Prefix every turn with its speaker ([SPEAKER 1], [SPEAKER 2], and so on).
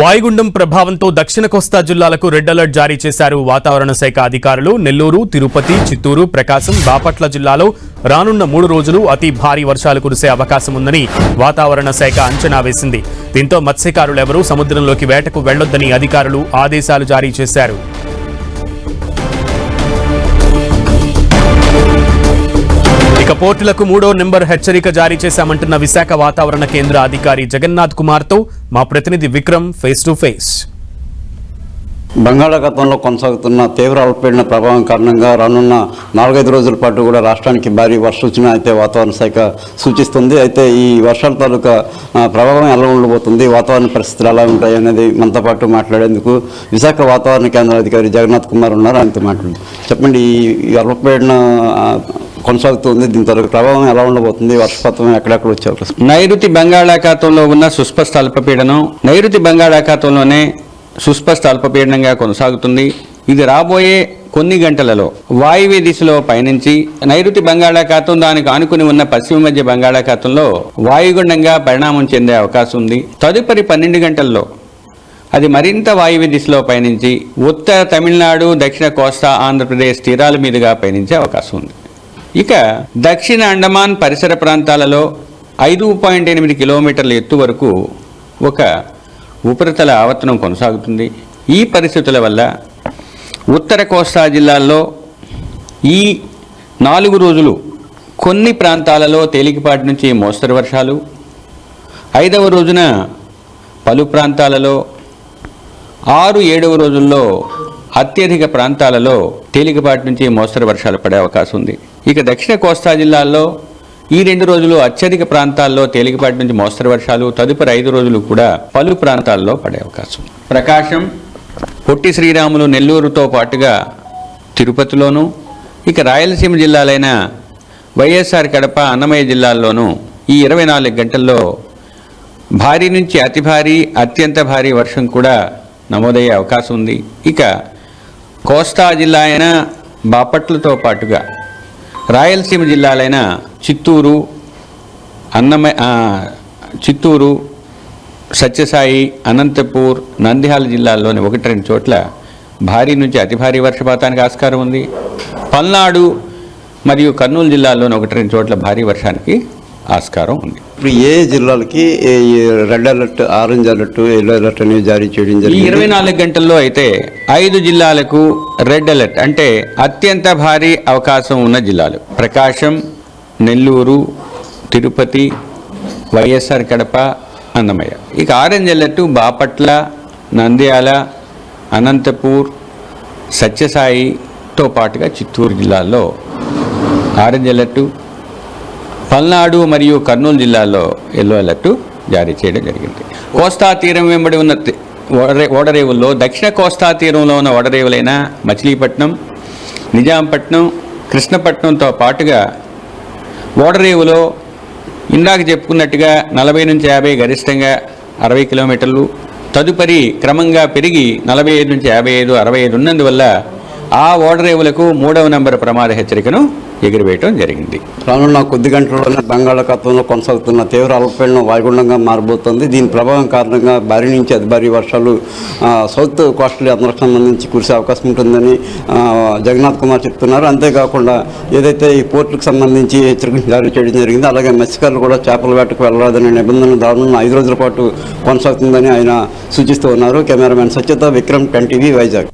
[SPEAKER 1] వాయుగుండం ప్రభావంతో దక్షిణ కోస్తా జిల్లాలకు రెడ్ అలర్ట్ జారీ చేశారు వాతావరణ శాఖ అధికారులు. నెల్లూరు తిరుపతి చిత్తూరు ప్రకాశం బాపట్ల జిల్లాలో రానున్న మూడు రోజులు అతి భారీ వర్షాలు కురిసే అవకాశం ఉందని వాతావరణ శాఖ అంచనా వేసింది. దీంతో మత్స్యకారులెవరూ సముద్రంలోకి వేటకు వెళ్ళొద్దని అధికారులు ఆదేశాలు జారీ చేశారు. ఇక పోర్టులకు మూడో నెంబర్ హెచ్చరిక జారీ చేశామంటున్న విశాఖ వాతావరణ కేంద్ర అధికారి జగన్నాథ్ కుమార్తో మా ప్రతినిధి విక్రమ్ ఫేస్ టు ఫేస్.
[SPEAKER 2] బంగాళాఖాతంలో కొనసాగుతున్న తీవ్ర అల్పపీడన ప్రభావం కారణంగా రానున్న నాలుగైదు రోజుల పాటు కూడా రాష్ట్రానికి భారీ వర్ష సూచన అయితే వాతావరణ శాఖ సూచిస్తుంది. అయితే ఈ వర్షాల తాలూకా ప్రభావం ఎలా ఉండబోతుంది వాతావరణ పరిస్థితులు ఎలా ఉంటాయి అనేది మనతో పాటు మాట్లాడేందుకు విశాఖ వాతావరణ కేంద్ర అధికారి జగన్నాథ్ కుమార్ ఉన్నారు. ఆయనతో మాట్లాడు చెప్పండి ఈ- అల్పపీడన కొనసాగుతుంది. దీని తాలూకా ప్రభావం ఎలా ఉండబోతుంది? వర్షపాతం ఎక్కడెక్కడ వచ్చే అవకాశం?
[SPEAKER 3] నైరుతి బంగాళాఖాతంలో ఉన్న సుస్పష్ట అల్పపీడనం నైరుతి బంగాళాఖాతంలోనే సుస్పష్ట అల్పపీడనంగా కొనసాగుతుంది. ఇది రాబోయే కొన్ని గంటలలో వాయువ్య దిశలో పయనించి నైరుతి బంగాళాఖాతం దానికి ఆనుకుని ఉన్న పశ్చిమ మధ్య బంగాళాఖాతంలో వాయుగుండంగా పరిణామం చెందే అవకాశం ఉంది. తదుపరి పన్నెండు గంటల్లో అది మరింత వాయువ్య దిశలో పయనించి ఉత్తర తమిళనాడు దక్షిణ కోస్తా ఆంధ్రప్రదేశ్ తీరాల మీదుగా పయనించే అవకాశం ఉంది. ఇక దక్షిణ అండమాన్ పరిసర ప్రాంతాలలో ఐదు పాయింట్ ఎనిమిది కిలోమీటర్ల ఎత్తు వరకు ఒక ఉపరితల ఆవర్తనం కొనసాగుతుంది. ఈ పరిస్థితుల వల్ల ఉత్తర కోస్తా జిల్లాల్లో ఈ నాలుగు రోజులు కొన్ని ప్రాంతాలలో తేలికపాటి నుంచి మోస్తరు వర్షాలు. ఐదవ రోజున పలు ప్రాంతాలలో ఆరు ఏడవ రోజుల్లో అత్యధిక ప్రాంతాలలో తేలికపాటి నుంచి మోస్తరు వర్షాలు పడే అవకాశం ఉంది. ఇక దక్షిణ కోస్తా జిల్లాల్లో ఈ రెండు రోజులు అత్యధిక ప్రాంతాల్లో తేలికపాటి నుంచి మోస్తరు వర్షాలు తదుపరి ఐదు రోజులు కూడా పలు ప్రాంతాల్లో పడే అవకాశం ప్రకాశం పొట్టి శ్రీరాములు నెల్లూరుతో పాటుగా తిరుపతిలోనూ ఇక రాయలసీమ జిల్లాలైన వైఎస్ఆర్ కడప అన్నమయ్య జిల్లాల్లోనూ ఈ ఇరవై నాలుగు గంటల్లో భారీ నుంచి అతి భారీ అత్యంత భారీ వర్షం కూడా నమోదయ్యే అవకాశం ఉంది. ఇక కోస్తా జిల్లా అయిన బాపట్లతో పాటుగా రాయలసీమ జిల్లాలైన చిత్తూరు అన్నమయ్య చిత్తూరు సత్యసాయి అనంతపూర్ నంద్యాల జిల్లాల్లోని ఒకటి రెండు చోట్ల భారీ నుంచి అతి భారీ వర్షపాతానికి ఆస్కారం ఉంది. పల్నాడు మరియు కర్నూలు జిల్లాల్లోని ఒకటి రెండు చోట్ల భారీ వర్షానికి ఆస్కారం ఉంది.
[SPEAKER 2] ఇప్పుడు ఏ జిల్లాలకి red alert orange alert yellow alert అనేవి జారీ చేయడం జరిగింది?
[SPEAKER 3] ఇరవై నాలుగు గంటల్లో అయితే ఐదు జిల్లాలకు రెడ్ అలర్ట్ అంటే అత్యంత భారీ అవకాశం ఉన్న జిల్లాలు ప్రకాశం నెల్లూరు తిరుపతి వైఎస్ఆర్ కడప అన్నమయ్య. ఇక ఆరెంజ్ అలర్ట్ బాపట్ల నంద్యాల అనంతపూర్ సత్యసాయితో పాటుగా చిత్తూరు జిల్లాల్లో ఆరెంజ్ అలర్టు పల్నాడు మరియు కర్నూలు జిల్లాల్లో ఎల్లో అలర్టు జారీ చేయడం జరిగింది. కోస్తా తీరం వెంబడి ఉన్న ఓడరే ఓడరేవుల్లో దక్షిణ కోస్తా తీరంలో ఉన్న ఓడరేవులైన మచిలీపట్నం నిజాంపట్నం కృష్ణపట్నంతో పాటుగా ఓడరేవులో ఇందాక చెప్పుకున్నట్టుగా నలభై నుంచి యాభై గరిష్టంగా అరవై కిలోమీటర్లు తదుపరి క్రమంగా పెరిగి నలభై ఐదు నుంచి యాభై ఐదు అరవై ఐదు ఉన్నందువల్ల ఆ ఓడరేవులకు మూడవ నంబర్ ప్రమాద హెచ్చరికను ఎగురవేయటం జరిగింది.
[SPEAKER 2] రానున్న కొద్ది గంటల్లోనే బంగాళాఖాతంలో కొనసాగుతున్న తీవ్ర అల్పపీడనం వాయుగుండంగా మారబోతోంది. దీని ప్రభావం కారణంగా భారీ నుంచి అతి భారీ వర్షాలు సౌత్ కోస్టల్ అందరికి సంబంధించి కురిసే అవకాశం ఉంటుందని జగన్నాథ్ కుమార్ చెప్తున్నారు. అంతేకాకుండా ఏదైతే ఈ పోర్టులకు సంబంధించి హెచ్చరికలు జారీ చేయడం జరిగింది అలాగే మత్స్యకారులు కూడా చేపల వేటకు వెళ్ళరాదనే నిబంధనలు రానున్న ఐదు రోజుల పాటు కొనసాగుతుందని ఆయన సూచిస్తూ ఉన్నారు. కెమెరామెన్ సత్యత విక్రమ్ టెన్ టీవీ వైజాగ్.